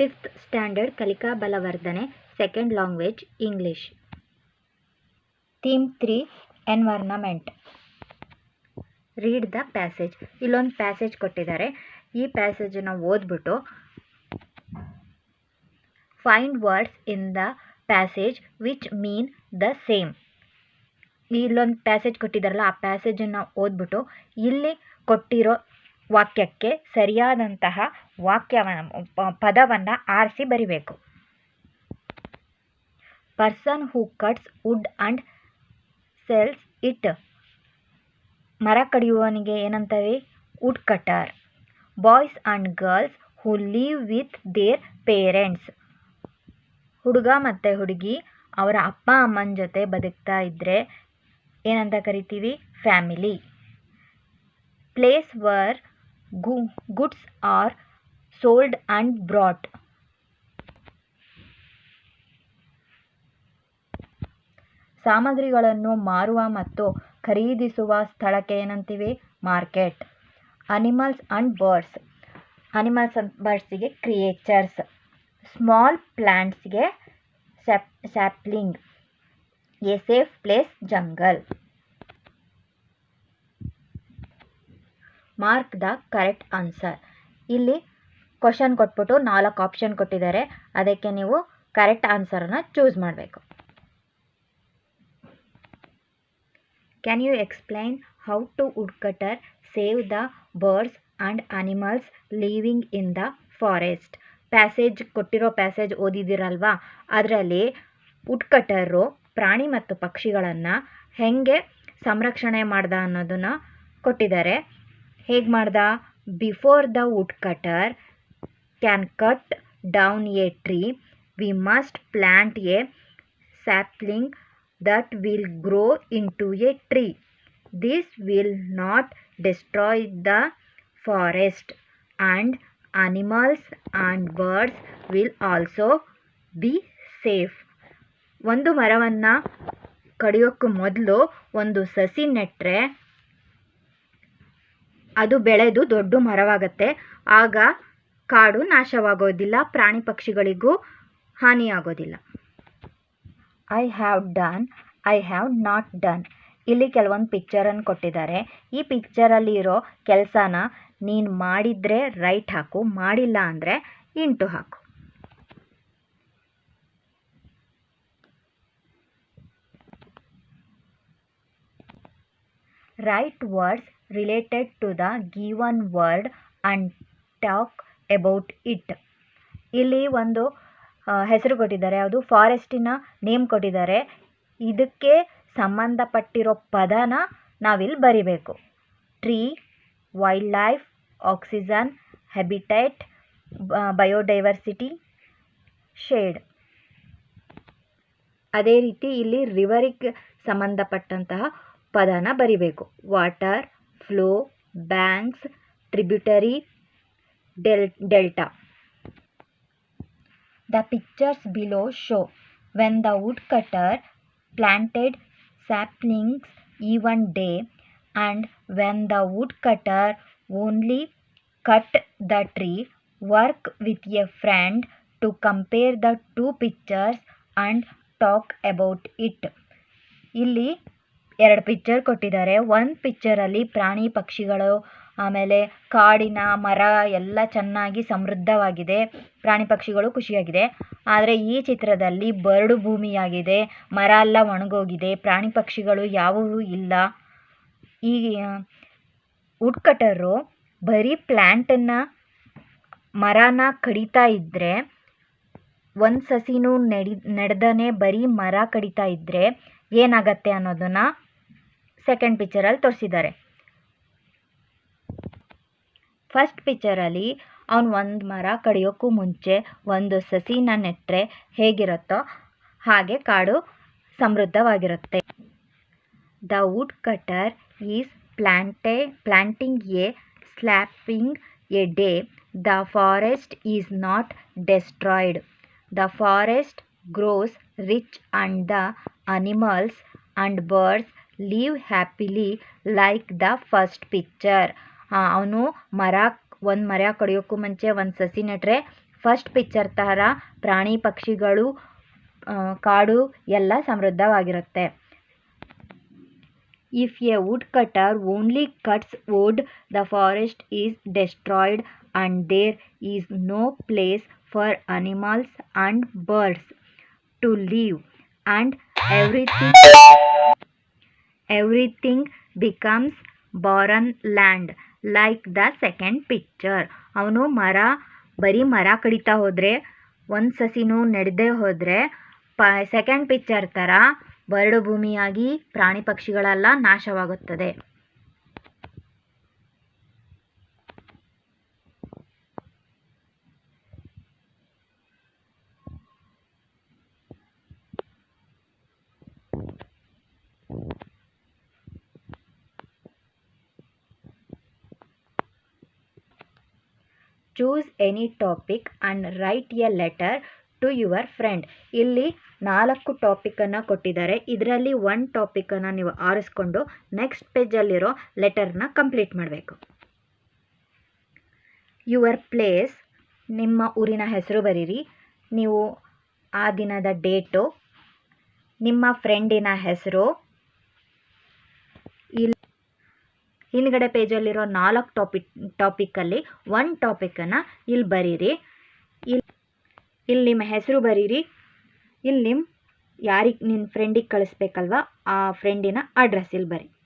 Fifth standard ಕಲಿಕಾ ಬಲವರ್ಧನೆ second language English theme three environment read the passage ಇಲ್ಲೊಂದು passage ಕೊಟ್ಟಿದ್ದಾರೆ. ಈ ಪ್ಯಾಸೇಜನ್ನು ಓದ್ಬಿಟ್ಟು find words in the passage which mean the same ಇಲ್ಲೊಂದು ಪ್ಯಾಸೇಜ್ ಕೊಟ್ಟಿದ್ದಾರಲ್ಲ, ಆ ಪ್ಯಾಸೇಜನ್ನು ಓದ್ಬಿಟ್ಟು ಇಲ್ಲಿ ಕೊಟ್ಟಿರೋ ವಾಕ್ಯಕ್ಕೆ ಸರಿಯಾದಂತಹ ವಾಕ್ಯವನ್ನು ಪದವನ್ನು ಆರಿಸಿ ಬರಿಬೇಕು. Person who cuts wood and sells it ಮರ ಕಡಿಯುವವನಿಗೆ ಏನಂತವೆ? Wood cutter boys and girls who live with their parents ಹುಡುಗ ಮತ್ತು ಹುಡುಗಿ ಅವರ ಅಪ್ಪ, ಅಮ್ಮನ ಜೊತೆ ಬದುಕ್ತಾ ಇದ್ದರೆ ಏನಂತ ಕರಿತೀವಿ? ಫ್ಯಾಮಿಲಿ ಪ್ಲೇಸ್ ವರ್ ಗು are sold and brought. ಸಾಮಗ್ರಿಗಳನ್ನು ಮಾರುವ ಮತ್ತು ಖರೀದಿಸುವ ಸ್ಥಳಕ್ಕೆ ಏನಂತೀವಿ? Market animals and birds animals and ಬರ್ಡ್ಸಿಗೆ creatures small ಪ್ಲ್ಯಾಂಟ್ಸ್ಗೆ sap sapling a safe place jungle mark the correct answer ಇಲ್ಲಿ ಕ್ವಶನ್ ಕೊಟ್ಬಿಟ್ಟು ನಾಲ್ಕು ಆಪ್ಷನ್ ಕೊಟ್ಟಿದ್ದಾರೆ. ಅದಕ್ಕೆ ನೀವು ಕರೆಕ್ಟ್ ಆನ್ಸರನ್ನು ಚೂಸ್ ಮಾಡಬೇಕು. Can you explain how to wood cutter save the birds and animals living in the forest passage ಕೊಟ್ಟಿರೋ passage ಓದಿದ್ದೀರಲ್ವಾ? ಅದರಲ್ಲಿ ವುಡ್ ಕಟರು ಪ್ರಾಣಿ ಮತ್ತು ಪಕ್ಷಿಗಳನ್ನು ಹೇಗೆ ಸಂರಕ್ಷಣೆ ಮಾಡ್ದ ಅನ್ನೋದನ್ನು ಕೊಟ್ಟಿದ್ದಾರೆ. ಹೇಗೆ ಮಾಡ್ದ? Before the wood cutter can cut down a tree we must plant a sapling that will grow into a tree this will not destroy the forest and animals and birds will also be safe ಒಂದು ಮರವನ್ನು ಕಡಿಯೋಕ್ಕೂ ಮೊದಲು ಒಂದು ಸಸಿ ನೆಟ್ಟರೆ ಅದು ಬೆಳೆದು ದೊಡ್ಡ ಮರವಾಗತ್ತೆ. ಆಗ ಕಾಡು ನಾಶವಾಗೋದಿಲ್ಲ, ಪ್ರಾಣಿ ಪಕ್ಷಿಗಳಿಗೂ ಹಾನಿಯಾಗೋದಿಲ್ಲ. I have done I have not done ಇಲ್ಲಿ ಕೆಲವೊಂದು ಪಿಕ್ಚರನ್ನು ಕೊಟ್ಟಿದ್ದಾರೆ. ಈ ಪಿಕ್ಚರಲ್ಲಿ ಇರೋ ಕೆಲಸನ ನೀನು ಮಾಡಿದರೆ ರೈಟ್ ಹಾಕು, ಮಾಡಿಲ್ಲ ಅಂದರೆ ಇಂಟು ಹಾಕು. Write words related to the given word and talk about it. ಇಲ್ಲಿ ಒಂದು ಹೆಸರು ಕೊಟ್ಟಿದ್ದಾರೆ. ಅದು ಫಾರೆಸ್ಟಿನ ನೇಮ್ ಕೊಟ್ಟಿದ್ದಾರೆ. ಇದಕ್ಕೆ ಸಂಬಂಧಪಟ್ಟಿರೋ ಪದನ ನಾವಿಲ್ಲಿ ಬರಿಬೇಕು. Tree wildlife oxygen, habitat biodiversity, shade. ಅದೇ ರೀತಿ ಇಲ್ಲಿ ರಿವರಿಗೆ ಸಂಬಂಧಪಟ್ಟಂತಹ ಪದನ ಬರಿಬೇಕು. Water flow banks tributary del, delta. The pictures below show when the wood cutter planted saplings even day and when the wood cutter only cut the tree work with a friend to compare the two pictures and talk about it. ಇಲ್ಲಿ ಎರಡು picture ಕೊಟ್ಟಿದ್ದಾರೆ. ಒಂದು ಪಿಕ್ಚರಲ್ಲಿ ಪ್ರಾಣಿ ಪಕ್ಷಿಗಳು, ಆಮೇಲೆ ಕಾಡಿನ ಮರ ಎಲ್ಲ ಚೆನ್ನಾಗಿ ಸಮೃದ್ಧವಾಗಿದೆ. ಪ್ರಾಣಿ ಪಕ್ಷಿಗಳು ಖುಷಿಯಾಗಿದೆ. ಆದರೆ ಈ ಚಿತ್ರದಲ್ಲಿ ಬರಡು ಭೂಮಿಯಾಗಿದೆ. ಮರ ಎಲ್ಲ ಒಣಗೋಗಿದೆ. ಪ್ರಾಣಿ ಪಕ್ಷಿಗಳು ಯಾವುವೂ ಇಲ್ಲ. ಈ ವುಡ್ ಕಟರು ಬರೀ ಪ್ಲ್ಯಾಂಟನ್ನು ಮರನ ಕಡಿತಾ ಇದ್ದರೆ ಒಂದು ಸಸಿನೂ ನೆಡಿ, ನಡೆದನೇ ಬರೀ ಮರ ಕಡಿತಾ ಇದ್ದರೆ ಏನಾಗತ್ತೆ ಅನ್ನೋದನ್ನು ಸೆಕೆಂಡ್ ಪಿಕ್ಚರಲ್ಲಿ ತೋರಿಸಿದ್ದಾರೆ. ಫಸ್ಟ್ ಪಿಕ್ಚರಲ್ಲಿ ಅವನು ಒಂದು ಮರ ಕಡಿಯೋಕ್ಕೂ ಮುಂಚೆ ಒಂದು ಸಸಿನ ನೆಟ್ಟರೆ ಹೇಗಿರುತ್ತೋ ಹಾಗೆ ಕಾಡು ಸಮೃದ್ಧವಾಗಿರುತ್ತೆ. The wood cutter is plant planting a slapping a day the forest is not destroyed the forest grows rich and the animals and birds live happily like the first picture ಅವನು ಮರ, ಒಂದು ಮರ ಕಡಿಯೋಕ್ಕೂ ಮುಂಚೆ ಒಂದು ಸಸಿ ನೆಟ್ಟರೆ ಫಸ್ಟ್ ಪಿಕ್ಚರ್ ಥರ ಪ್ರಾಣಿ ಪಕ್ಷಿಗಳು ಕಾಡು ಎಲ್ಲ ಸಮೃದ್ಧವಾಗಿರುತ್ತೆ. If a wood cutter only cuts wood the forest is destroyed and there is no place for animals and birds to live and everything everything becomes barren land like the second picture ಅವನು ಮರ, ಬರೀ ಮರ ಕಡಿತಾ ಹೋದರೆ, ಒಂದು ಸಸಿನೂ ನೆಡದೆ ಹೋದರೆ, ಪ second picture ಥರ ಬರಡು ಭೂಮಿಯಾಗಿ ಪ್ರಾಣಿ ಪಕ್ಷಿಗಳೆಲ್ಲ ನಾಶವಾಗುತ್ತದೆ. Choose any topic and write a letter to your friend ಇಲ್ಲಿ ನಾಲ್ಕು ಟಾಪಿಕನ್ನು ಕೊಟ್ಟಿದ್ದಾರೆ. ಇದರಲ್ಲಿ ಒನ್ ಟಾಪಿಕನ್ನು ನೀವು ಆರಿಸ್ಕೊಂಡು ನೆಕ್ಸ್ಟ್ ಪೇಜಲ್ಲಿರೋ ಲೆಟರ್ನ ಕಂಪ್ಲೀಟ್ ಮಾಡಬೇಕು. ಯುವರ್ ಪ್ಲೇಸ್ ನಿಮ್ಮ ಊರಿನ ಹೆಸರು ಬರೀರಿ. ನೀವು ಆ ದಿನದ ಡೇಟು ನಿಮ್ಮ ಫ್ರೆಂಡಿನ ಹೆಸರು ಇಲ್ಲಿ ಹಿಂದ್ಗಡೆ ಪೇಜಲ್ಲಿರೋ ನಾಲ್ಕು ಟಾಪಿಕ್ ಟಾಪಿಕಲ್ಲಿ ಒನ್ ಟಾಪಿಕನ್ನು ಇಲ್ಲಿ ಬರೀರಿ. ಇಲ್ಲಿ ಇಲ್ಲಿ ನಿಮ್ಮ ಹೆಸರು ಬರೀರಿ. ಇಲ್ಲಿ ನಿಮ್ಮ ಯಾರಿಗೆ ನಿನ್ನ ಫ್ರೆಂಡಿಗೆ ಕಳಿಸ್ಬೇಕಲ್ವ? ಆ ಫ್ರೆಂಡಿನ ಅಡ್ರೆಸ್ ಇಲ್ಲಿ ಬರಿ.